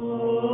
Oh.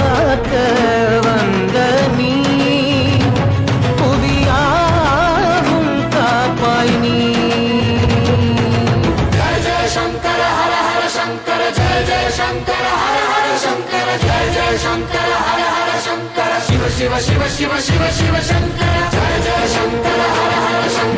காக்க வந்த நீ புவியாவும் காப்பாய் நீ வேதகீதங்கள்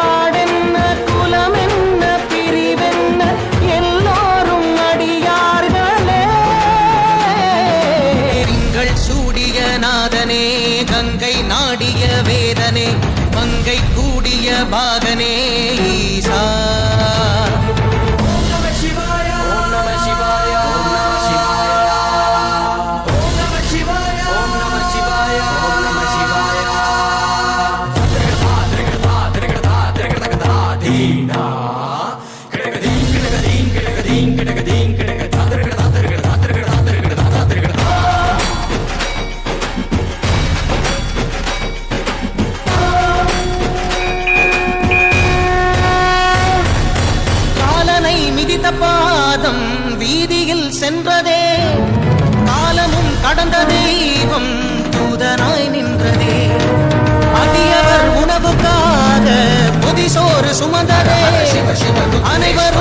மங்கை கூடிய பாகனே. பாதம் வீதியில் சென்றதே. காலமும் கடந்த தெய்வம் தூதனாய் நின்றதே. அடியவர் உணவுக்காக புதிசோறு சுமந்ததே. அனைவர்